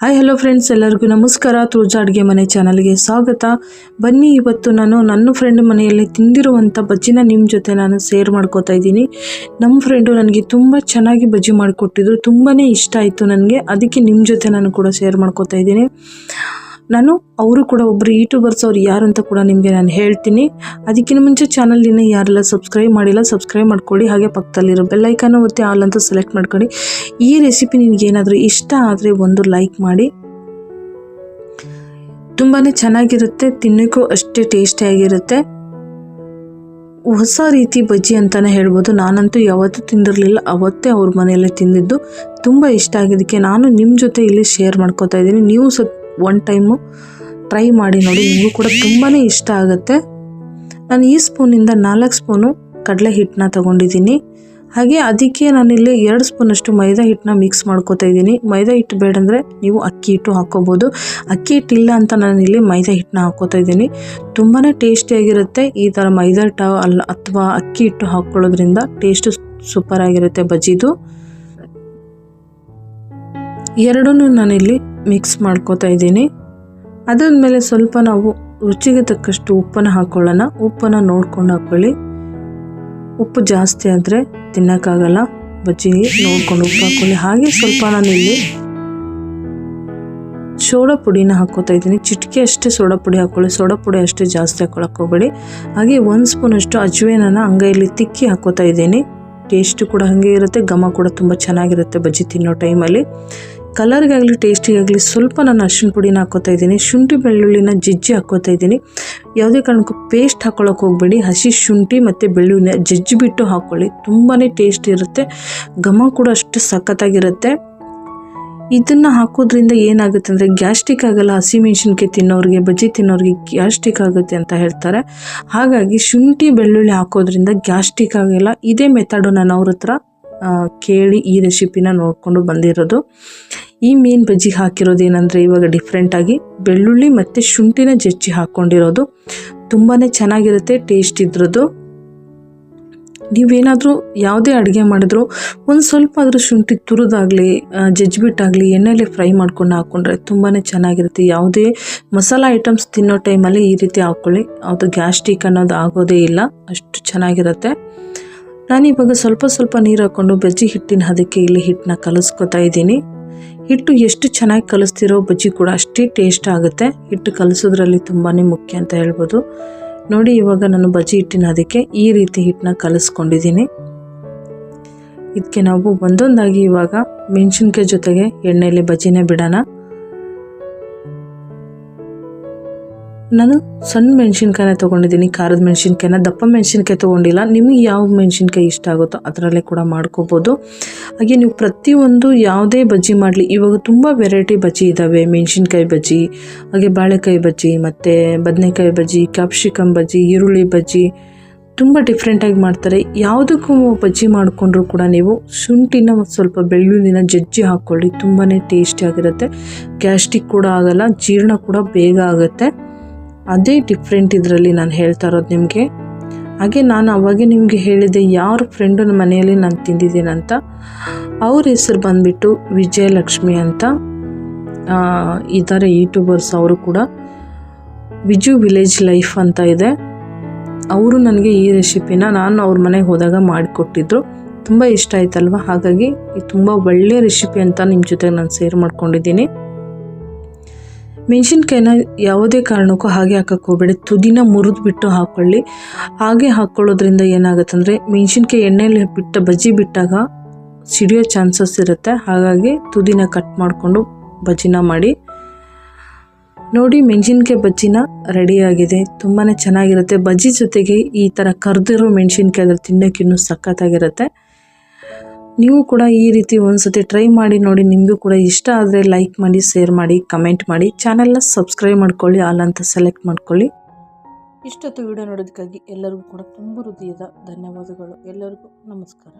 Hi hello friends ಎಲ್ಲರಿಗೂ ನಮಸ್ಕಾರ. ತುಳಜಾ ಅಡುಗೆ ಮನೆ ಚಾನಲ್ಗೆ ಸ್ವಾಗತ. ಬನ್ನಿ, ಇವತ್ತು ನಾನು ನನ್ನ ಫ್ರೆಂಡ್ ಮನೆಯಲ್ಲಿ ತಿಂದಿರುವಂಥ ಬಜ್ಜಿನ ನಿಮ್ಮ ಜೊತೆ ನಾನು ಸೇರ್ ಮಾಡ್ಕೋತಾ ಇದ್ದೀನಿ. ನಮ್ಮ ಫ್ರೆಂಡು ನನಗೆ ತುಂಬ ಚೆನ್ನಾಗಿ ಬಜ್ಜಿ ಮಾಡಿಕೊಟ್ಟಿದ್ರು. ತುಂಬಾ ಇಷ್ಟ ಆಯಿತು ನನಗೆ. ಅದಕ್ಕೆ ನಿಮ್ಮ ಜೊತೆ ನಾನು ಕೂಡ ಶೇರ್ ಮಾಡ್ಕೋತಾ ಇದ್ದೀನಿ. ನಾನು ಅವರು ಕೂಡ ಒಬ್ಬರು ಯೂಟ್ಯೂಬರ್ಸ್ ಅವ್ರು ಯಾರು ಅಂತ ಕೂಡ ನಿಮಗೆ ನಾನು ಹೇಳ್ತೀನಿ. ಅದಕ್ಕಿಂತ ಮುಂಚೆ ಚಾನಲಿನ ಯಾರೆಲ್ಲ ಸಬ್ಸ್ಕ್ರೈಬ್ ಮಾಡಿಲ್ಲ ಸಬ್ಸ್ಕ್ರೈಬ್ ಮಾಡ್ಕೊಳ್ಳಿ. ಹಾಗೆ ಪಕ್ಕದಲ್ಲಿರೋ ಬೆಲ್ಲೈಕನ್ನು ಒತ್ತಿ ಆಲ್ ಅಂತ ಸೆಲೆಕ್ಟ್ ಮಾಡ್ಕೊಳ್ಳಿ. ಈ ರೆಸಿಪಿ ನಿಮ್ಗೆ ಏನಾದರೂ ಇಷ್ಟ ಆದರೆ ಒಂದು ಲೈಕ್ ಮಾಡಿ. ತುಂಬಾ ಚೆನ್ನಾಗಿರುತ್ತೆ, ತಿನ್ನೋಕ್ಕೂ ಅಷ್ಟೇ ಟೇಸ್ಟಿಯಾಗಿರುತ್ತೆ ಹೊಸ ರೀತಿ ಬಜ್ಜಿ ಅಂತಲೇ ಹೇಳ್ಬೋದು. ನಾನಂತೂ ಯಾವತ್ತೂ ತಿಂದಿರಲಿಲ್ಲ, ಅವತ್ತೇ ಅವ್ರ ಮನೆಯಲ್ಲೇ ತಿಂದಿದ್ದು. ತುಂಬ ಇಷ್ಟ ಆಗಿದ್ದಕ್ಕೆ ನಾನು ನಿಮ್ಮ ಜೊತೆ ಇಲ್ಲಿ ಶೇರ್ ಮಾಡ್ಕೋತಾ ಇದ್ದೀನಿ. ನೀವು ಸ ಒನ್ ಟೈಮು ಟ್ರೈ ಮಾಡಿ ನೋಡಿ, ನಿಮಗೂ ಕೂಡ ತುಂಬಾ ಇಷ್ಟ ಆಗುತ್ತೆ. ನಾನು ಈ ಸ್ಪೂನಿಂದ ನಾಲ್ಕು ಸ್ಪೂನು ಕಡಲೆ ಹಿಟ್ಟನ್ನ ತಗೊಂಡಿದ್ದೀನಿ. ಹಾಗೆ ಅದಕ್ಕೆ ನಾನಿಲ್ಲಿ ಎರಡು ಸ್ಪೂನಷ್ಟು ಮೈದಾ ಹಿಟ್ಟನ್ನ ಮಿಕ್ಸ್ ಮಾಡ್ಕೋತಾ ಇದ್ದೀನಿ. ಮೈದಾ ಹಿಟ್ಟು ಬೇಡ ಅಂದರೆ ನೀವು ಅಕ್ಕಿ ಹಿಟ್ಟು ಹಾಕ್ಕೋಬೋದು. ಅಕ್ಕಿ ಹಿಟ್ಟಿಲ್ಲ ಅಂತ ನಾನಿಲ್ಲಿ ಮೈದಾ ಹಿಟ್ಟನ್ನ ಹಾಕ್ಕೋತಾ ಇದ್ದೀನಿ. ತುಂಬಾ ಟೇಸ್ಟಿಯಾಗಿರುತ್ತೆ ಈ ಥರ ಮೈದಾ ಹಿಟ್ಟು ಅಲ್ಲ, ಅಥವಾ ಅಕ್ಕಿ ಹಿಟ್ಟು ಹಾಕ್ಕೊಳ್ಳೋದ್ರಿಂದ ಟೇಸ್ಟು ಸೂಪರ್ ಆಗಿರುತ್ತೆ ಬಜ್ಜಿದು. ಎರಡೂ ನಾನಿಲ್ಲಿ ಮಿಕ್ಸ್ ಮಾಡ್ಕೋತಾ ಇದ್ದೀನಿ. ಅದಾದಮೇಲೆ ಸ್ವಲ್ಪ ನಾವು ರುಚಿಗೆ ತಕ್ಕಷ್ಟು ಉಪ್ಪನ್ನು ಹಾಕ್ಕೊಳ್ಳೋಣ ಉಪ್ಪನ್ನು ನೋಡ್ಕೊಂಡು ಹಾಕ್ಕೊಳ್ಳಿ ಉಪ್ಪು ಜಾಸ್ತಿ ಆದರೆ ತಿನ್ನೋಕ್ಕಾಗಲ್ಲ. ಬಜ್ಜಿಗೆ ನೋಡ್ಕೊಂಡು ಉಪ್ಪು ಹಾಕ್ಕೊಳ್ಳಿ ಹಾಗೆ ಸ್ವಲ್ಪ ನಾನು ಇಲ್ಲಿ ಸೋಡಾ ಪುಡಿನ ಹಾಕೋತಾ ಇದ್ದೀನಿ. ಚಿಟಿಕೆ ಅಷ್ಟೇ ಸೋಡಾ ಪುಡಿ ಹಾಕ್ಕೊಳ್ಳಿ ಸೋಡಾ ಪುಡಿ ಅಷ್ಟೇ ಜಾಸ್ತಿ ಹಾಕ್ಕೊಳಕ್ಕೆ ಹೋಗಬೇಡಿ. ಹಾಗೆ ಒಂದು ಸ್ಪೂನ್ ಅಷ್ಟು ಅಜ್ವೇನನ್ನು ಅಂಗೈಯಲ್ಲಿ ತಿಕ್ಕಿ ಹಾಕೋತಾ ಇದ್ದೀನಿ. ಟೇಸ್ಟ್ ಕೂಡ ಹಾಗೆ ಇರುತ್ತೆ, ಘಮ ಕೂಡ ತುಂಬ ಚೆನ್ನಾಗಿರುತ್ತೆ ಬಜ್ಜಿ ತಿನ್ನೋ ಟೈಮಲ್ಲಿ. ಕಲರ್ಗಾಗಲಿ, ಟೇಸ್ಟಿಗಾಗಲಿ ಸ್ವಲ್ಪ ನಾನು ಅರ್ಶಿನ ಪುಡಿನ ಹಾಕೋತಾ ಇದ್ದೀನಿ. ಶುಂಠಿ ಬೆಳ್ಳುಳ್ಳಿನ ಜಜ್ಜಿ ಹಾಕೋತಾ ಇದ್ದೀನಿ. ಯಾವುದೇ ಕಾರಣಕ್ಕೂ ಪೇಸ್ಟ್ ಹಾಕ್ಕೊಳ್ಳೋಕೆ ಹೋಗಬೇಡಿ. ಹಸಿ ಶುಂಠಿ ಮತ್ತು ಬೆಳ್ಳುಳ್ಳಿನ ಜಜ್ಜಿ ಬಿಟ್ಟು ಹಾಕ್ಕೊಳ್ಳಿ ತುಂಬಾ ಟೇಸ್ಟ್ ಇರುತ್ತೆ. ಘಮ ಕೂಡ ಅಷ್ಟು ಸಖತ್ತಾಗಿರುತ್ತೆ. ಇದನ್ನು ಹಾಕೋದ್ರಿಂದ ಏನಾಗುತ್ತೆ ಅಂದರೆ ಗ್ಯಾಸ್ಟ್ರಿಕ್ ಆಗಲ್ಲ. ಹಸಿಮೆಣ್ಸಿನ್ಕಾಯಿ ತಿನ್ನೋರಿಗೆ, ಬಜ್ಜಿ ತಿನ್ನೋರಿಗೆ ಗ್ಯಾಸ್ಟ್ರಿಕ್ ಆಗುತ್ತೆ ಅಂತ ಹೇಳ್ತಾರೆ. ಹಾಗಾಗಿ ಶುಂಠಿ, ಬೆಳ್ಳುಳ್ಳಿ ಹಾಕೋದ್ರಿಂದ ಗ್ಯಾಸ್ಟ್ರಿಕ್ ಆಗಲ್ಲ. ಇದೇ ಮೆಥಡು ನಾನು ಅವ್ರ ಹತ್ರ. ಕೇಳಿ ಈ ರೆಸಿಪಿನ ನೋಡಿಕೊಂಡು ಬಂದಿರೋದು. ಈ ಮೀನು ಬಜ್ಜಿ ಹಾಕಿರೋದು ಏನಂದರೆ ಇವಾಗ ಡಿಫ್ರೆಂಟಾಗಿ ಬೆಳ್ಳುಳ್ಳಿ ಮತ್ತು ಶುಂಠಿನ ಜಜ್ಜಿ ಹಾಕ್ಕೊಂಡಿರೋದು ತುಂಬಾ ಚೆನ್ನಾಗಿರುತ್ತೆ ಟೇಸ್ಟ್ ಇದ್ರದ್ದು. ನೀವೇನಾದರೂ ಯಾವುದೇ ಅಡುಗೆ ಮಾಡಿದ್ರು ಒಂದು ಸ್ವಲ್ಪ ಆದರೂ ಶುಂಠಿ ತುರಿದಾಗಲಿ ಜಜ್ಜಿಬಿಟ್ಟಾಗಲಿ, ಎಣ್ಣೆಲೆ ಫ್ರೈ ಮಾಡ್ಕೊಂಡು ಹಾಕ್ಕೊಂಡ್ರೆ ತುಂಬಾ ಚೆನ್ನಾಗಿರುತ್ತೆ. ಯಾವುದೇ ಮಸಾಲ ಐಟಮ್ಸ್ ತಿನ್ನೋ ಟೈಮಲ್ಲಿ ಈ ರೀತಿ ಹಾಕ್ಕೊಳ್ಳಿ ಅದು ಗ್ಯಾಸ್ಟ್ರಿಕ್ ಅನ್ನೋದು ಆಗೋದೇ ಇಲ್ಲ. ಅಷ್ಟು ಚೆನ್ನಾಗಿರುತ್ತೆ. ನಾನಿವಾಗ ಸ್ವಲ್ಪ ಸ್ವಲ್ಪ ನೀರು ಹಾಕ್ಕೊಂಡು ಬಜ್ಜಿ ಹಿಟ್ಟಿನ ಹದಕ್ಕೆ ಇಲ್ಲಿ ಹಿಟ್ಟನ್ನ ಕಲಿಸ್ಕೊತಾ ಇದ್ದೀನಿ. ಹಿಟ್ಟು ಎಷ್ಟು ಚೆನ್ನಾಗಿ ಕಲಿಸ್ತಿರೋ ಬಜ್ಜಿ ಕೂಡ ಅಷ್ಟೇ ಟೇಸ್ಟ್ ಆಗುತ್ತೆ. ಹಿಟ್ಟು ಕಲಿಸೋದ್ರಲ್ಲಿ ತುಂಬಾ ಮುಖ್ಯ ಅಂತ ಹೇಳ್ಬೋದು. ನೋಡಿ, ಇವಾಗ ನಾನು ಬಜ್ಜಿ ಹಿಟ್ಟಿನ ಅದಕ್ಕೆ ಈ ರೀತಿ ಹಿಟ್ಟನ್ನ ಕಲಿಸ್ಕೊಂಡಿದ್ದೀನಿ. ಇದಕ್ಕೆ ನಾವು ಒಂದೊಂದಾಗಿ ಇವಾಗ ಮೆಣಸಿನ್ಕಾಯಿ ಜೊತೆಗೆ ಎಣ್ಣೆಯಲ್ಲಿ ಬಜ್ಜಿನೇ ಬಿಡೋಣ. ನಾನು ಸಣ್ಣ ಮೆಣಸಿನ್ಕಾಯಿನ ತೊಗೊಂಡಿದ್ದೀನಿ, ಖಾರದ ಮೆಣಸಿನ್ಕಾಯಿನ. ದಪ್ಪ ಮೆಣಸಿನ್ಕಾಯಿ ತೊಗೊಂಡಿಲ್ಲ. ನಿಮಗೆ ಯಾವ ಮೆಣಸಿನ್ಕಾಯಿ ಇಷ್ಟ ಆಗುತ್ತೋ ಅದರಲ್ಲೇ ಕೂಡ ಮಾಡ್ಕೋಬೋದು. ಹಾಗೆ ನೀವು ಪ್ರತಿಯೊಂದು ಯಾವುದೇ ಬಜ್ಜಿ ಮಾಡಲಿ, ಇವಾಗ ತುಂಬ ವೆರೈಟಿ ಬಜ್ಜಿ ಇದ್ದಾವೆ ಮೆಣಸಿನ್ಕಾಯಿ ಬಜ್ಜಿ, ಹಾಗೆ ಬಾಳೆಕಾಯಿ ಬಜ್ಜಿ, ಮತ್ತು ಬದನೆಕಾಯಿ ಬಜ್ಜಿ ಕ್ಯಾಪ್ಸಿಕಮ್ ಬಜ್ಜಿ, ಈರುಳ್ಳಿ ಬಜ್ಜಿ. ತುಂಬ ಡಿಫ್ರೆಂಟಾಗಿ ಮಾಡ್ತಾರೆ. ಯಾವುದಕ್ಕೂ ಬಜ್ಜಿ ಮಾಡಿಕೊಂಡ್ರೂ ಕೂಡ ನೀವು ಶುಂಠಿನ ಸ್ವಲ್ಪ ಬೆಳ್ಳುಳ್ಳಿನ ಜಜ್ಜಿ ಹಾಕ್ಕೊಳ್ಳಿ ತುಂಬಾ ಟೇಸ್ಟಿಯಾಗಿರುತ್ತೆ ಗ್ಯಾಸ್ಟ್ರಿಕ್ ಕೂಡ ಆಗಲ್ಲ, ಜೀರ್ಣ ಕೂಡ ಬೇಗ ಆಗುತ್ತೆ. ಅದೇ ಡಿಫ್ರೆಂಟ್ ಇದರಲ್ಲಿ ನಾನು ಹೇಳ್ತಾ ಇರೋದು ನಿಮಗೆ. ಹಾಗೆ ನಾನು ಅವಾಗೆ ನಿಮಗೆ ಹೇಳಿದೆ ಯಾರ ಫ್ರೆಂಡನ ಮನೆಯಲ್ಲಿ ನಾನು ತಿಂದಿದ್ದೀನಂತ ಅವ್ರ ಹೆಸರು ಬಂದುಬಿಟ್ಟು ವಿಜಯಲಕ್ಷ್ಮಿ ಅಂತ ಇದ್ದಾರೆ ಯೂಟ್ಯೂಬರ್ಸ್ ಅವರು ಕೂಡ. ವಿಜು ವಿಲೇಜ್ ಲೈಫ್ ಅಂತ ಇದೆ. ಅವರು ನನಗೆ ಈ ರೆಸಿಪಿನ ನಾನು ಅವ್ರ ಮನೆಗೆ ಹೋದಾಗ ಮಾಡಿಕೊಟ್ಟಿದ್ರು. ತುಂಬ ಇಷ್ಟ ಆಯ್ತಲ್ವ? ಹಾಗಾಗಿ ಇದು ತುಂಬ ಒಳ್ಳೆಯ ರೆಸಿಪಿ ಅಂತ ನಿಮ್ಮ ಜೊತೆಗೆ ನಾನು ಶೇರ್ ಮಾಡ್ಕೊಂಡಿದ್ದೀನಿ. ಮೆಣಸಿನ್ಕಾಯಿನ ಯಾವುದೇ ಕಾರಣಕ್ಕೂ ಹಾಗೆ ಹಾಕಕ್ಕೆ ಹೋಗಬೇಡಿ. ತುದಿನ ಮುರಿದು ಬಿಟ್ಟು ಹಾಕ್ಕೊಳ್ಳಿ ಹಾಗೆ ಹಾಕ್ಕೊಳ್ಳೋದ್ರಿಂದ ಏನಾಗುತ್ತೆ ಅಂದರೆ ಮೆಣಸಿನ್ಕಾಯಿ ಎಣ್ಣೆಯಲ್ಲಿ ಬಿಟ್ಟ ಬಜ್ಜಿ ಬಿಟ್ಟಾಗ ಸಿಡಿಯೋ ಚಾನ್ಸಸ್ ಇರುತ್ತೆ. ಹಾಗಾಗಿ ತುದಿನ ಕಟ್ ಮಾಡಿಕೊಂಡು ಬಜ್ಜಿನ ಮಾಡಿ. ನೋಡಿ ಮೆಣಸಿನ್ಕಾಯಿ ಬಜ್ಜಿನ ರೆಡಿಯಾಗಿದೆ ತುಂಬಾ ಚೆನ್ನಾಗಿರುತ್ತೆ. ಬಜ್ಜಿ ಜೊತೆಗೆ ಈ ಥರ ಕರೆದಿರೋ ಮೆಣಸಿನ್ಕಾಯಿ ಅದ್ರ ತಿನ್ನೋಕ್ಕಿನ್ನೂ ಸಖತ್ತಾಗಿರುತ್ತೆ. ನೀವು ಕೂಡ ಈ ರೀತಿ ಒಂದ್ಸತಿ ಟ್ರೈ ಮಾಡಿ ನೋಡಿ, ನಿಮಗೂ ಕೂಡ ಇಷ್ಟ ಆದರೆ ಲೈಕ್ ಮಾಡಿ ಶೇರ್ ಮಾಡಿ ಕಮೆಂಟ್ ಮಾಡಿ. ಚಾನೆಲ್ನ ಸಬ್ಸ್ಕ್ರೈಬ್ ಮಾಡ್ಕೊಳ್ಳಿ ಆಲ್ ಅಂತ ಸೆಲೆಕ್ಟ್ ಮಾಡ್ಕೊಳ್ಳಿ. ಇಷ್ಟೊತ್ತು ವಿಡಿಯೋ ನೋಡೋದಕ್ಕಾಗಿ ಎಲ್ಲರಿಗೂ ಕೂಡ ತುಂಬ ಹೃದಯದ ಧನ್ಯವಾದಗಳು. ಎಲ್ಲರಿಗೂ ನಮಸ್ಕಾರ.